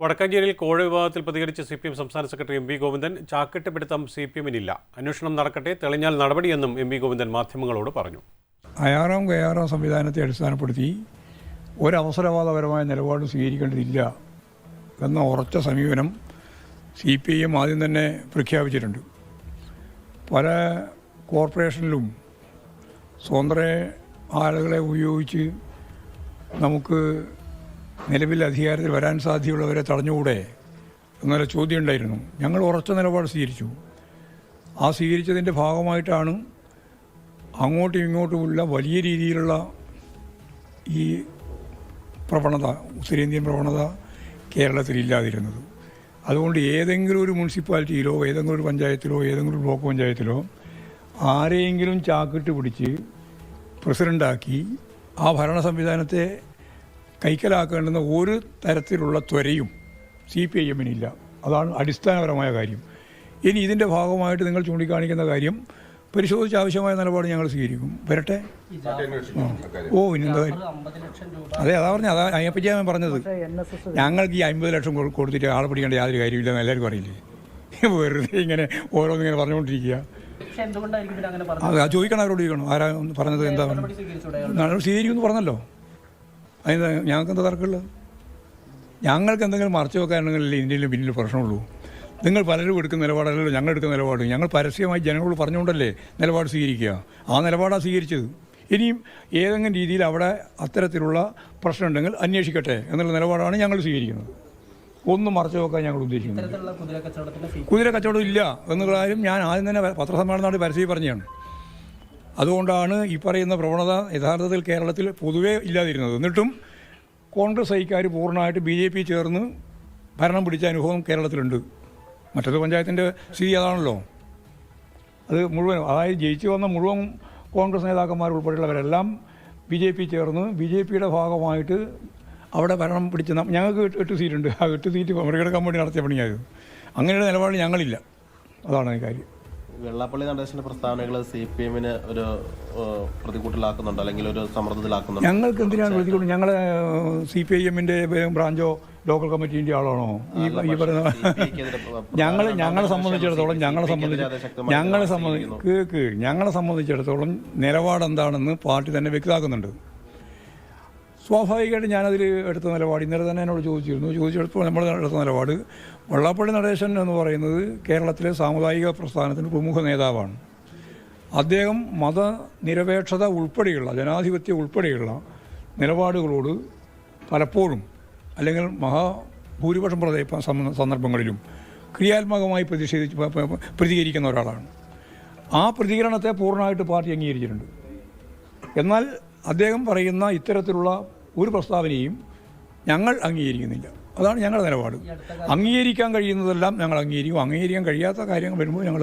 വടക്കാഞ്ചേരിയിൽ കോഴ വിവാദത്തിൽ പ്രതികരിച്ച സി പി എം സംസ്ഥാന സെക്രട്ടറി എം വി ഗോവിന്ദൻ ചാക്കിട്ട് പിടുത്തം സി പി എമ്മിനില്ല അന്വേഷണം നടക്കട്ടെ തെളിഞ്ഞാൽ നടപടിയെന്നും എം വി ഗോവിന്ദൻ മാധ്യമങ്ങളോട് പറഞ്ഞു. അയാറാം കയാറാം സംവിധാനത്തെ അടിസ്ഥാനപ്പെടുത്തി ഒരവസരവാദപരമായ നിലപാട് സ്വീകരിക്കേണ്ടതില്ല എന്ന ഉറച്ച സമീപനം സി പി ഐ എം ആദ്യം തന്നെ പ്രഖ്യാപിച്ചിട്ടുണ്ട്. പല കോർപ്പറേഷനിലും സ്വതന്ത്ര ആളുകളെ ഉപയോഗിച്ച് നമുക്ക് നിലവിൽ അധികാരത്തിൽ വരാൻ സാധ്യതയുള്ളവരെ തടഞ്ഞുകൂടെ എന്നൊരു ചോദ്യം ഉണ്ടായിരുന്നു ഞങ്ങൾ ഉറച്ച നിലപാട് സ്വീകരിച്ചു. ആ സ്വീകരിച്ചതിന്റെ ഭാഗമായിട്ടാണ് അങ്ങോട്ടും ഇങ്ങോട്ടുമുള്ള വലിയ രീതിയിലുള്ള ഈ പ്രവണത ഉത്തരേന്ത്യൻ പ്രവണത കേരളത്തിൽ ഇല്ലാതിരുന്നത്. അതുകൊണ്ട് ഏതെങ്കിലും ഒരു മുനിസിപ്പാലിറ്റിയിലോ ഏതെങ്കിലും ഒരു പഞ്ചായത്തിലോ ഏതെങ്കിലും ഒരു ബ്ലോക്ക് പഞ്ചായത്തിലോ ആരെയെങ്കിലും ചാക്കിട്ട് പിടിച്ച് പ്രസിഡന്റാക്കി ആ ഭരണ സംവിധാനത്തെ കൈക്കലാക്കേണ്ടുന്ന ഒരു തരത്തിലുള്ള ത്വരയും സി പി ഐ എമ്മിനില്ല. അതാണ് അടിസ്ഥാനപരമായ കാര്യം. ഇനി ഇതിന്റെ ഭാഗമായിട്ട് നിങ്ങൾ ചൂണ്ടിക്കാണിക്കുന്ന കാര്യം പരിശോധിച്ച് ആവശ്യമായ നിലപാട് ഞങ്ങൾ സ്വീകരിക്കും. വരട്ടെ? ഓ ഇനെന്താ കാര്യം? ലക്ഷം രൂപ അതെ അതാ പറഞ്ഞത്. അതാ അതിനെപ്പറ്റിയാണ് ഞാൻ പറഞ്ഞത്. ഞങ്ങൾക്ക് ഈ അമ്പത് ലക്ഷം കൊടുത്തിട്ട് ആളെ പിടിക്കേണ്ട യാതൊരു കാര്യമില്ലെന്ന് എല്ലാവർക്കും അറിയില്ലേ? വെറുതെ ഇങ്ങനെ ഓരോന്നിങ്ങനെ പറഞ്ഞുകൊണ്ടിരിക്കുക. അതെ ചോദിക്കണം അവരോട് ചോദിക്കണം. ആരാ ഒന്ന് പറഞ്ഞത് എന്താ പറഞ്ഞത്? സ്വീകരിക്കുമെന്ന് പറഞ്ഞല്ലോ. അതിന് ഞങ്ങൾക്ക് എന്താ തർക്കമുള്ളത്? ഞങ്ങൾക്ക് എന്തെങ്കിലും മറച്ചു വെക്കാനുണ്ടെങ്കിൽ ഇന്ത്യയിൽ പിന്നിൽ പ്രശ്നമുള്ളൂ? നിങ്ങൾ പലരും എടുക്കുന്ന നിലപാടല്ലല്ലോ ഞങ്ങൾ എടുക്കുന്ന നിലപാട്. ഞങ്ങൾ പരസ്യമായി ജനങ്ങളോട് പറഞ്ഞുകൊണ്ടല്ലേ നിലപാട് സ്വീകരിക്കുക. ആ നിലപാടാണ് സ്വീകരിച്ചത്. ഇനിയും ഏതെങ്കിലും രീതിയിൽ അവിടെ അത്തരത്തിലുള്ള പ്രശ്നമുണ്ടെങ്കിൽ അന്വേഷിക്കട്ടെ എന്നുള്ള നിലപാടാണ് ഞങ്ങൾ സ്വീകരിക്കുന്നത്. ഒന്നും മറച്ചു വെക്കാൻ ഞങ്ങൾ ഉദ്ദേശിക്കുന്നത് കുതിര കച്ചവടം ഇല്ല എന്നുള്ള കാര്യം ഞാൻ ആദ്യം തന്നെ പത്രസമ്മേളനം നടത്തി പരസ്യം പറഞ്ഞതാണ് അതുകൊണ്ടാണ് ഈ പറയുന്ന പ്രവണത യഥാർത്ഥത്തിൽ കേരളത്തിൽ പൊതുവേ ഇല്ലാതിരുന്നത്. എന്നിട്ടും കോൺഗ്രസ് ഐക്കാർ പൂർണമായിട്ട് ബി ജെ പി ചേർന്ന് ഭരണം പിടിച്ച അനുഭവം കേരളത്തിലുണ്ട്. മറ്റൊരു പഞ്ചായത്തിന്റെ സ്ഥിതി അതാണല്ലോ. അത് മുഴുവൻ അതായത് ജയിച്ചു വന്ന മുഴുവൻ കോൺഗ്രസ് നേതാക്കന്മാർ ഉൾപ്പെടെയുള്ളവരെല്ലാം ബി ജെ പി ചേർന്ന് ബി ജെ പിയുടെ ഭാഗമായിട്ട് അവിടെ ഭരണം പിടിച്ച ഞങ്ങൾക്ക് എട്ട് സീറ്റുണ്ട്. ആ എട്ട് സീറ്റ് മറികടക്കാൻ വേണ്ടി നടത്തിയ പണിയായത് അങ്ങനെയുള്ള നിലപാട് ഞങ്ങളില്ല. അതാണ് കാര്യം. വെള്ളാപ്പള്ളി നടേശന്റെ പ്രസ്താവനകൾ സി പി എമ്മിന് ഒരു പ്രതികൂട്ടിലാക്കുന്നുണ്ടോ അല്ലെങ്കിൽ ഒരു സമ്മർദ്ദത്തിലാക്കുന്നുണ്ടോ. ഞങ്ങൾക്ക് എന്തിനാണ് പ്രതികൂലം ഞങ്ങൾ സി പി ഐ എമ്മിന്റെ ബ്രാഞ്ചോ ലോക്കൽ കമ്മിറ്റിന്റെ ആളാണോ? ഈ ഈ പറയുന്ന ഞങ്ങൾ ഞങ്ങളെ സംബന്ധിച്ചിടത്തോളം ഞങ്ങളെ സംബന്ധിച്ച് ഞങ്ങളെ സംബന്ധിച്ച് ഞങ്ങളെ സംബന്ധിച്ചിടത്തോളം നിലപാട് എന്താണെന്ന് പാർട്ടി തന്നെ വ്യക്തമാക്കുന്നുണ്ട്. സ്വാഭാവികമായിട്ട് ഞാനതിൽ എടുത്ത നിലപാട് ഇന്നലെ തന്നെ എന്നോട് ചോദിച്ചിരുന്നു. ചോദിച്ചെടുത്തപ്പോൾ നമ്മൾ എടുത്ത നിലപാട് വള്ളാപ്പള്ളി നടേശൻ എന്ന് പറയുന്നത് കേരളത്തിലെ സാമുദായിക പ്രസ്ഥാനത്തിന് പ്രമുഖ നേതാവാണ്. അദ്ദേഹം മതനിരപേക്ഷത ഉൾപ്പെടെയുള്ള ജനാധിപത്യം ഉൾപ്പെടെയുള്ള നിലപാടുകളോട് പലപ്പോഴും അല്ലെങ്കിൽ മഹാഭൂരിപക്ഷം പ്രദേ സന്ദർഭങ്ങളിലും ക്രിയാത്മകമായി പ്രതിഷേധിച്ച് പ്രതികരിക്കുന്ന ഒരാളാണ്. ആ പ്രതികരണത്തെ പൂർണമായിട്ട് പാർട്ടി അംഗീകരിച്ചിട്ടുണ്ട്. എന്നാൽ അദ്ദേഹം പറയുന്ന ഇത്തരത്തിലുള്ള ഒരു പ്രസ്താവനയും ഞങ്ങൾ അംഗീകരിക്കുന്നില്ല. അതാണ് ഞങ്ങളുടെ നിലപാട്. അംഗീകരിക്കാൻ കഴിയുന്നതെല്ലാം ഞങ്ങൾ അംഗീകരിക്കും. അംഗീകരിക്കാൻ കഴിയാത്ത കാര്യങ്ങൾ വരുമ്പോൾ ഞങ്ങൾ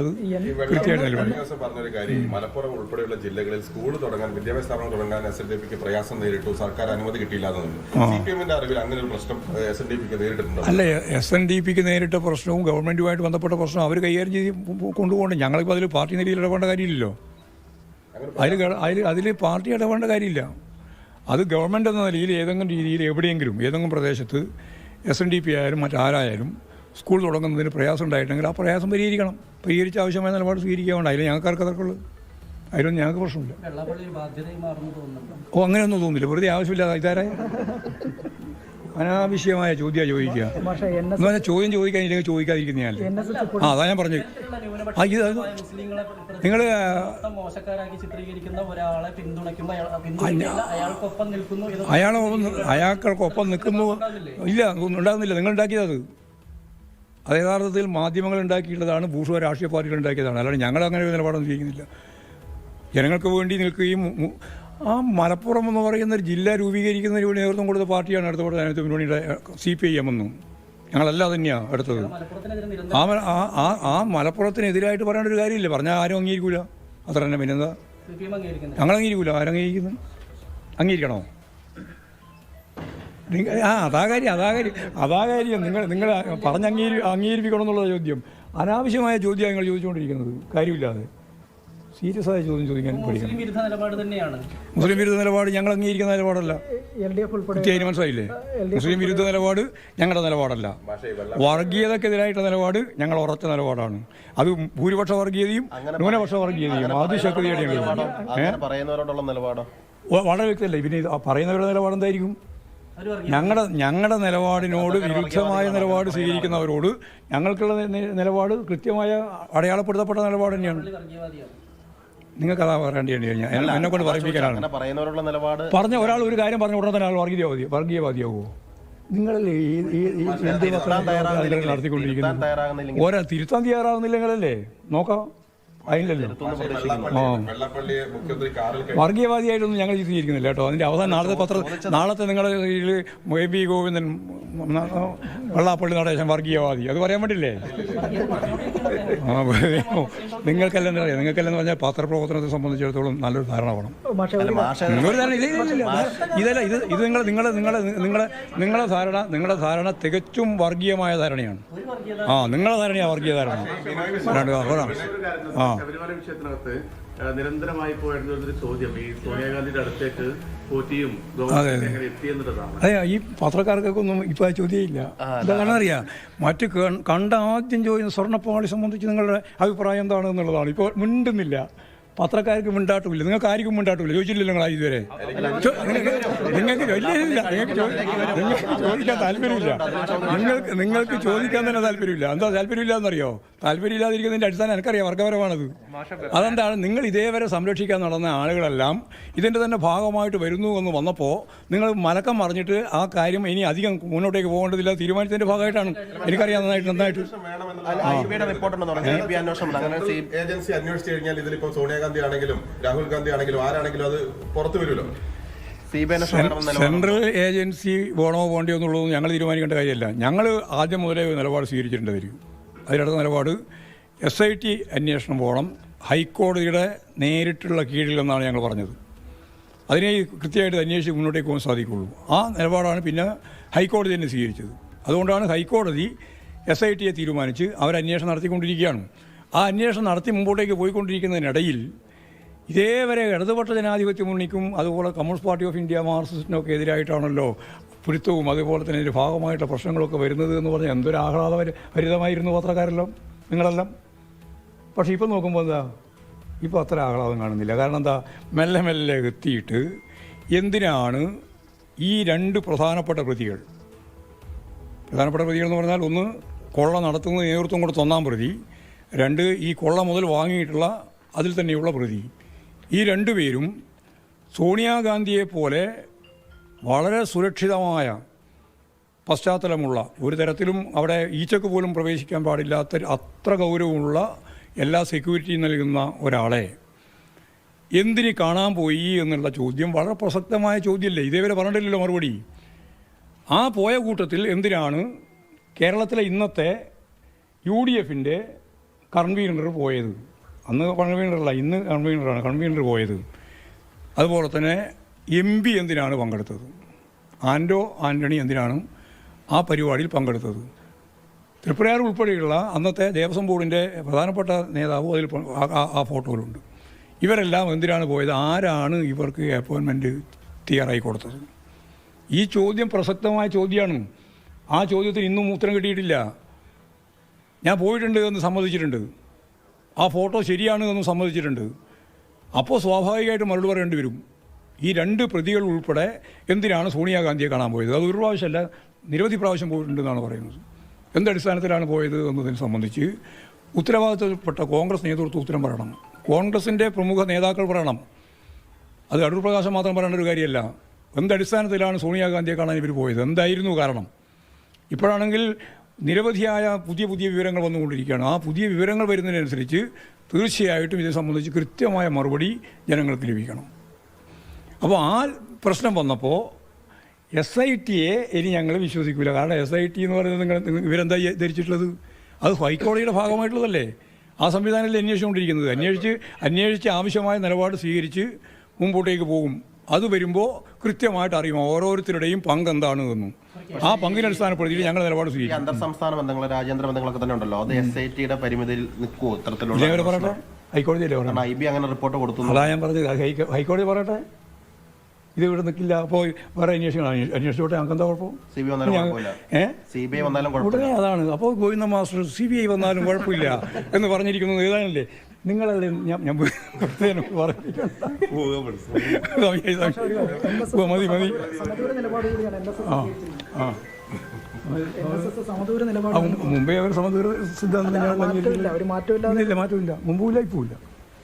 കൃത്യമായിട്ട് നിലപാട് പറഞ്ഞൊരു കാര്യം മലപ്പുറം ഉൾപ്പെടെയുള്ള ജില്ലകളിൽ സ്കൂൾ തുടങ്ങാൻ വിദ്യാഭ്യാസ സ്ഥാപനം തുടങ്ങാൻ എസ് എൻ ഡി പിക്ക് പ്രയാസം നേരിട്ടു. സർക്കാർ അനുമതി കിട്ടിയില്ല എന്നുണ്ട് സി പി അറിവിൽ അങ്ങനെ ഒരു പ്രശ്നം എസ് എൻ ഡി പിക്ക് നേരിട്ടിട്ടുണ്ടോ? അല്ല എസ് എൻ ഡി പിക്ക് നേരിട്ട പ്രശ്നവും ഗവൺമെന്റുമായിട്ട് ബന്ധപ്പെട്ട പ്രശ്നവും അവർ കൈകാര്യം ചെയ്ത് കൊണ്ടുപോകണം ഞങ്ങളിപ്പോൾ അതിൽ പാർട്ടി നിലയിൽ ഇടപെടേണ്ട കാര്യമില്ലല്ലോ. അതിൽ അതിൽ പാർട്ടി ഇടപെടേണ്ട കാര്യമില്ല. അത് ഗവൺമെന്റ് എന്ന നിലയിൽ ഏതെങ്കിലും രീതിയിൽ എവിടെയെങ്കിലും ഏതെങ്കിലും പ്രദേശത്ത് എസ് എൻ ഡി പി ആയാലും മറ്റാരായാലും സ്കൂൾ തുടങ്ങുന്നതിന് പ്രയാസം ഉണ്ടായിട്ടുണ്ടെങ്കിൽ ആ പ്രയാസം പരിഹരിക്കണം. പരിഹരിച്ച ആവശ്യമായ നിലപാട് സ്വീകരിക്കാവുണ്ട് അതിൽ ഞങ്ങൾക്ക് അതൊക്കെയുള്ളൂ അതിലൊന്നും ഞങ്ങൾക്ക് പ്രശ്നമില്ല. ഓ അങ്ങനെയൊന്നും തോന്നുന്നില്ല. വെറുതെ ആവശ്യമില്ലാതെ ഇതാരായ അനാവശ്യമായ ചോദ്യമാണ് ചോദിക്കുക. എന്ന് പറഞ്ഞാൽ ചോദ്യം ചോദിക്കാൻ ഇല്ലെങ്കിൽ ചോദിക്കാതിരിക്കുന്നതാണ് ആ അതാ ഞാൻ പറഞ്ഞു ആ ഇത് നിങ്ങൾ അയാളൊപ്പം അയാൾക്കൊപ്പം നിൽക്കുന്നു ഇത് അയാളെ അയാൾക്കൊപ്പം നിൽക്കുന്നു. ഇല്ല ഉണ്ടാകുന്നില്ല നിങ്ങൾ ഉണ്ടാക്കിയത് അത്. യഥാർത്ഥത്തിൽ മാധ്യമങ്ങൾ ഉണ്ടാക്കിയിട്ടുള്ളതാണ് ഭൂഷ രാഷ്ട്രീയ പാർട്ടികൾ ഉണ്ടാക്കിയതാണ്. അല്ലാതെ ഞങ്ങൾ അങ്ങനെ ഒരു നിലപാടൊന്നും ചെയ്യുന്നില്ല ജനങ്ങൾക്ക് വേണ്ടി നിൽക്കുകയും ആ മലപ്പുറം എന്ന് പറയുന്ന ഒരു ജില്ല രൂപീകരിക്കുന്നതിന് വേണ്ടി നേതൃത്വം കൊടുത്ത പാർട്ടിയാണ് അടുത്ത നേതൃത്വ മുന്നണിയുടെ സി പി ഐ എം എന്നും ഞങ്ങളല്ല തന്നെയാണ് എടുത്തത്. ആ ആ- ആ മലപ്പുറത്തിനെതിരായിട്ട് പറയേണ്ട ഒരു കാര്യമില്ല. പറഞ്ഞാൽ ആരും അംഗീകരിക്കൂല. അത്ര തന്നെ പിന്നെന്താ? ഞങ്ങൾ അംഗീകരിക്കൂല. ആരും അംഗീകരിക്കുന്നു? അംഗീകരിക്കണോ? നിങ്ങൾ ആ അതാ കാര്യം അതാ കാര്യം അതാ കാര്യം. നിങ്ങൾ നിങ്ങൾ പറഞ്ഞ് അംഗീകരി അംഗീകരിപ്പിക്കണം എന്നുള്ള ചോദ്യം. അനാവശ്യമായ ചോദ്യമാണ് നിങ്ങൾ ചോദിച്ചുകൊണ്ടിരിക്കുന്നത്. കാര്യമില്ലാതെ. സീരിയസ് ആയ ചോദ്യം ചോദിക്കാൻ പഠിക്കണം. മുസ്ലിം വിരുദ്ധ നിലപാട് തന്നെയാണ്. മുസ്ലിം വിരുദ്ധ നിലപാട് ഞങ്ങൾ അംഗീകരിക്കുന്ന നിലപാടല്ല. എൽ ഡി എഫ് ഉൾപ്പെടെ കൃത്യമായി മനസ്സിലായില്ലേ മുസ്ലിം വിരുദ്ധ നിലപാട് ഞങ്ങളുടെ നിലപാടല്ല. വർഗീയതക്കെതിരായിട്ടുള്ള നിലപാട് ഞങ്ങൾ ഉറച്ച നിലപാടാണ്. അത് ഭൂരിപക്ഷ വർഗീയതയും ന്യൂനപക്ഷ വർഗീയതയും ആദ്യശക്തിയുടെ പറയുന്നവരോടുള്ള നിലപാടോ? വളരെ വ്യക്തമല്ല. പിന്നെ പറയുന്നവരുടെ നിലപാട് എന്തായിരിക്കും? ഞങ്ങളുടെ ഞങ്ങളുടെ നിലപാടിനോട് വിരുദ്ധമായ നിലപാട് സ്വീകരിക്കുന്നവരോട് ഞങ്ങൾക്കുള്ള നിലപാട് കൃത്യമായ അടയാളപ്പെടുത്തപ്പെട്ട നിലപാട് തന്നെയാണ്. നിങ്ങൾക്ക് അതാ പറയേണ്ടി കഴിഞ്ഞാൽ എന്നെ കൊണ്ട് പറയിപ്പിക്കാനാണ് അങ്ങനെ പറയുന്നവരോടുള്ള നിലപാട് പറഞ്ഞ ഒരാൾ ഒരു കാര്യം പറഞ്ഞ ഉടനെ തന്നെ ആൾ വർഗീയവാദി വർഗീയവാദിയാകുമോ നിങ്ങളല്ലേ ഈ ഈ തിരുത്താൻ നടത്തിക്കൊണ്ടിരിക്കുന്നത്? ഒരാൾ ഒരാ തിരുത്താൻ തയ്യാറാകുന്നില്ലെങ്കിലല്ലേ? നോക്കാം. വർഗീയവാദിയായിട്ടൊന്നും ഞങ്ങൾ ചിത്രീകരിക്കുന്നില്ല കേട്ടോ. അതിന്റെ അവസാനം നാളത്തെ പത്ര നാളത്തെ നിങ്ങളുടെ കയ്യിൽ എ ബി ഗോവിന്ദൻ വെള്ളാപ്പള്ളി നടേശൻ വർഗീയവാദി. അത് പറയാൻ പറ്റില്ലേ? നിങ്ങൾക്കെല്ലാം അറിയാം. നിങ്ങൾക്കെല്ലാം എന്ന് പറഞ്ഞാൽ പത്രപ്രവർത്തനത്തെ സംബന്ധിച്ചിടത്തോളം നല്ലൊരു ധാരണ വേണം. ഒരു ധാരണ. ഇതല്ല ഇത് ഇത് നിങ്ങൾ നിങ്ങളെ നിങ്ങളെ നിങ്ങളെ നിങ്ങളെ ധാരണ നിങ്ങളുടെ ധാരണ തികച്ചും വർഗീയമായ ധാരണയാണ്. ആ നിങ്ങളുടെ ധാരണയാണ് വർഗീയ ധാരണ. അതാണ്. ആ. ശബരിമല വിഷയത്തിനകത്ത് നിരന്തരമായി പോയിരുന്നൊരു ചോദ്യം. ഈ സോണിയാഗാന്ധിയുടെ അടുത്തേക്ക് പോറ്റിയും അതെ ഈ പത്രക്കാർക്കൊക്കെ ഒന്നും ഇപ്പൊ ആ ചോദ്യമില്ല. എന്താ മറ്റു മറ്റ് കണ്ട ആദ്യം ചോദിക്കുന്ന സ്വർണപ്പാളി സംബന്ധിച്ച് നിങ്ങളുടെ അഭിപ്രായം എന്താണ് എന്നുള്ളതാണ്. ഇപ്പോൾ മിണ്ടുന്നില്ല. പത്രക്കാർക്ക് മിണ്ടാട്ടുമില്ല. നിങ്ങൾക്ക് ആർക്കും മിണ്ടാട്ടുമില്ല. ചോദിച്ചില്ലല്ലോ നിങ്ങൾ ഇതുവരെ? നിങ്ങൾക്ക് നിങ്ങൾക്ക് ചോദിക്കാൻ താല്പര്യമില്ല. നിങ്ങൾക്ക് നിങ്ങൾക്ക് ചോദിക്കാൻ തന്നെ താല്പര്യമില്ല. എന്താ താല്പര്യമില്ല എന്നറിയോ താല്പര്യമില്ലാതിരിക്കുന്നതിന്റെ അടിസ്ഥാനം എനിക്കറിയാം വർഗപരമാണത് അതെന്താണ്? നിങ്ങൾ ഇതേവരെ സംരക്ഷിക്കാൻ നടന്ന ആളുകളെല്ലാം ഇതിന്റെ തന്നെ ഭാഗമായിട്ട് വരുന്നു എന്ന് വന്നപ്പോൾ നിങ്ങൾ മലക്കം മറിഞ്ഞിട്ട് ആ കാര്യം ഇനി അധികം മുന്നോട്ടേക്ക് പോകേണ്ടതില്ല തീരുമാനത്തിന്റെ ഭാഗമായിട്ടാണ്. എനിക്കറിയാം നന്നായിട്ട് നന്നായിട്ട്. ഏജൻസി അന്വേഷിച്ചു കഴിഞ്ഞാൽ ഇതിലിപ്പോൾ സോണിയാഗാന്ധി ആണെങ്കിലും രാഹുൽ ഗാന്ധി ആണെങ്കിലും ആരാണെങ്കിലും അത് പുറത്തു വരുമല്ലോ. സെൻട്രൽ ഏജൻസി വേണോ വേണ്ടിയോ എന്നുള്ളതൊന്നും ഞങ്ങൾ തീരുമാനിക്കേണ്ട കാര്യമല്ല. ഞങ്ങൾ ആദ്യം മുതലേ ഒരു നിലപാട് സ്വീകരിച്ചിട്ടുണ്ടായിരിക്കും അതിനടുത്ത നിലപാട്. എസ് ഐ ടി അന്വേഷണം പോകണം. ഹൈക്കോടതിയുടെ നേരിട്ടുള്ള കീഴിൽ എന്നാണ് ഞങ്ങൾ പറഞ്ഞത്. അതിനെ കൃത്യമായിട്ട് അന്വേഷിച്ച് മുന്നോട്ടേക്ക് പോകാൻ സാധിക്കുള്ളൂ. ആ നിലപാടാണ് പിന്നെ ഹൈക്കോടതി തന്നെ സ്വീകരിച്ചത്. അതുകൊണ്ടാണ് ഹൈക്കോടതി എസ് ഐ ടിയെ തീരുമാനിച്ച് അവരന്വേഷണം നടത്തിക്കൊണ്ടിരിക്കുകയാണ്. ആ അന്വേഷണം നടത്തി മുമ്പോട്ടേക്ക് പോയിക്കൊണ്ടിരിക്കുന്നതിനിടയിൽ ഇതേവരെ ഇടതുപക്ഷ ജനാധിപത്യ മുന്നണിക്കും അതുപോലെ കമ്മ്യൂണിസ്റ്റ് പാർട്ടി ഓഫ് ഇന്ത്യ മാർക്സിസ്റ്റിനൊക്കെ എതിരായിട്ടാണല്ലോ പുരുത്തവും അതുപോലെ തന്നെ ഇതിന്റെ ഭാഗമായിട്ടുള്ള പ്രശ്നങ്ങളൊക്കെ വരുന്നത് എന്ന് പറഞ്ഞാൽ എന്തൊരു ആഹ്ലാദ ഹരിതമായിരുന്നു പത്രക്കാരെല്ലാം നിങ്ങളെല്ലാം. പക്ഷേ ഇപ്പം നോക്കുമ്പോൾ എന്താ ഇപ്പോൾ അത്ര ആഹ്ലാദം കാണുന്നില്ല. കാരണം എന്താ മെല്ലെ മെല്ലെ എത്തിയിട്ട് എന്തിനാണ് ഈ രണ്ട് പ്രധാനപ്പെട്ട പ്രതികൾ? പ്രധാനപ്പെട്ട പ്രതികൾ എന്ന് പറഞ്ഞാൽ ഒന്ന് കൊള്ള നടത്തുന്ന നേതൃത്വം കൊടുത്ത ഒന്നാം പ്രതി രണ്ട് ഈ കൊള്ള മുതൽ വാങ്ങിയിട്ടുള്ള അതിൽ തന്നെയുള്ള പ്രതി. ഈ രണ്ടുപേരും സോണിയാഗാന്ധിയെ പോലെ വളരെ സുരക്ഷിതമായ പശ്ചാത്തലമുള്ള ഒരു തരത്തിലും അവിടെ ഈച്ചക്ക് പോലും പ്രവേശിക്കാൻ പാടില്ലാത്ത അത്ര ഗൗരവമുള്ള എല്ലാ സെക്യൂരിറ്റിയും നൽകുന്ന ഒരാളെ എന്തിന് കാണാൻ പോയി എന്നുള്ള ചോദ്യം വളരെ പ്രസക്തമായ ചോദ്യമല്ലേ? ഇതേവരെ പറഞ്ഞിട്ടില്ലല്ലോ മറുപടി. ആ പോയ കൂട്ടത്തിൽ എന്തിനാണ് കേരളത്തിലെ ഇന്നത്തെ യു ഡി എഫിന്റെ കൺവീനർ പോയത്? അന്ന് കൺവീനറല്ല ഇന്ന് കൺവീനറാണ് കൺവീനർ പോയത്. അതുപോലെ തന്നെ എം പി എന്തിനാണ് പങ്കെടുത്തത്? ആൻഡോ ആന്റണി എന്തിനാണ് ആ പരിപാടിയിൽ പങ്കെടുത്തത്? തൃപ്രയാർ ഉൾപ്പെടെയുള്ള അന്നത്തെ ദേവസ്വം ബോർഡിന്റെ പ്രധാനപ്പെട്ട നേതാവും അതിൽ ആ- ഫോട്ടോയിലുണ്ട്. ഇവരെല്ലാം എന്തിനാണ് പോയത്? ആരാണ് ഇവർക്ക് അപ്പോയിൻമെന്റ് തയ്യാറായി കൊടുത്തത്? ഈ ചോദ്യം പ്രസക്തമായ ചോദ്യമാണ്. ആ ചോദ്യത്തിന് ഇന്നും ഉത്തരം കിട്ടിയിട്ടില്ല. ഞാൻ പോയിട്ടുണ്ട് എന്ന് സമ്മതിച്ചിട്ടുണ്ട്. ആ ഫോട്ടോ ശരിയാണ് എന്ന് സമ്മതിച്ചിട്ടുണ്ട്. അപ്പോൾ സ്വാഭാവികമായിട്ട് മറുപടി പറയേണ്ടി വരും. ഈ രണ്ട് പ്രതികൾ ഉൾപ്പെടെ എന്തിനാണ് സോണിയാഗാന്ധിയെ കാണാൻ പോയത്? അത് ഒരു പ്രാവശ്യമല്ല നിരവധി പ്രാവശ്യം പോയിട്ടുണ്ടെന്നാണ് പറയുന്നത്. എന്തടിസ്ഥാനത്തിലാണ് പോയത് എന്നതിനെ സംബന്ധിച്ച് ഉത്തരവാദിത്തപ്പെട്ട കോൺഗ്രസ് നേതൃത്വം ഉത്തരം പറയണം. കോൺഗ്രസിന്റെ പ്രമുഖ നേതാക്കൾ പറയണം. അത് അടൂർ പ്രകാശം മാത്രം പറയേണ്ട ഒരു കാര്യമല്ല. എന്തടിസ്ഥാനത്തിലാണ് സോണിയാഗാന്ധിയെ കാണാൻ ഇവർ പോയത്? എന്തായിരുന്നു കാരണം? ഇപ്പോഴാണെങ്കിൽ നിരവധിയായ പുതിയ പുതിയ വിവരങ്ങൾ വന്നുകൊണ്ടിരിക്കുകയാണ്. ആ പുതിയ വിവരങ്ങൾ വരുന്നതിനനുസരിച്ച് തീർച്ചയായിട്ടും ഇതിനെ സംബന്ധിച്ച് കൃത്യമായ മറുപടി ജനങ്ങൾക്ക് ലഭിക്കണം. അപ്പോൾ ആ പ്രശ്നം വന്നപ്പോൾ എസ് ഐ ടിയെ ഇനി ഞങ്ങൾ വിശ്വസിക്കില്ല കാരണം എസ് ഐ ടി എന്ന് പറയുന്നത് നിങ്ങൾ ഇവരെന്താ ധരിച്ചിട്ടുള്ളത്? അത് ഹൈക്കോടതിയുടെ ഭാഗമായിട്ടുള്ളതല്ലേ? ആ സംവിധാനത്തിൽ അന്വേഷിച്ചുകൊണ്ടിരിക്കുന്നത്. അന്വേഷിച്ച് അന്വേഷിച്ച് ആവശ്യമായ നിലപാട് സ്വീകരിച്ച് മുമ്പോട്ടേക്ക് പോകും. അത് വരുമ്പോൾ കൃത്യമായിട്ട് അറിയും ഓരോരുത്തരുടെയും പങ്ക് എന്താണ് എന്നും. ആ പങ്കിന് അടിസ്ഥാനപ്പെടുത്തി ഞങ്ങൾ നിലപാട് സ്വീകരിക്കും. അന്തർ സംസ്ഥാന ബന്ധങ്ങൾ രാജ്യാന്തര ബന്ധങ്ങളൊക്കെ തന്നെ ഉണ്ടല്ലോ. അത് എസ് ഐ ടിയുടെ പരിമിതിയിൽ നിൽക്കുമോ ഇത്തരത്തിലുള്ള ഹൈക്കോടതിയല്ലേ ഐ ബി അങ്ങനെ റിപ്പോർട്ട് കൊടുത്തു. അതാ ഞാൻ പറഞ്ഞത്. ഹൈക്കോടതി പറയട്ടെ? ഇത് ഇവിടെ നിൽക്കില്ല അപ്പോൾ വേറെ അന്വേഷിക്കണം അന്വേ- അന്വേഷിച്ചോട്ടെ? ഞങ്ങൾക്ക് എന്താ കുഴപ്പം? സി ബി വന്നാലും കുഴപ്പമില്ല. ഏ? സി ബി ഐ വന്നാലും ഉടനെ അതാണ്. അപ്പോൾ Govinda master C B I വന്നാലും കുഴപ്പമില്ല എന്ന് പറഞ്ഞിരിക്കുന്നത് ഏതാണല്ലേ? നിങ്ങളല്ലേ ഞാൻ ഞാൻ പറഞ്ഞിട്ടുണ്ട്. മതി മതി. ആ ആ. എസ് നിലപാട് മുമ്പേ അവർ സമദൂര സിദ്ധാന്തം മാറ്റമില്ല. ഇല്ല മുമ്പുമില്ല ഇപ്പോൾ ഇല്ല.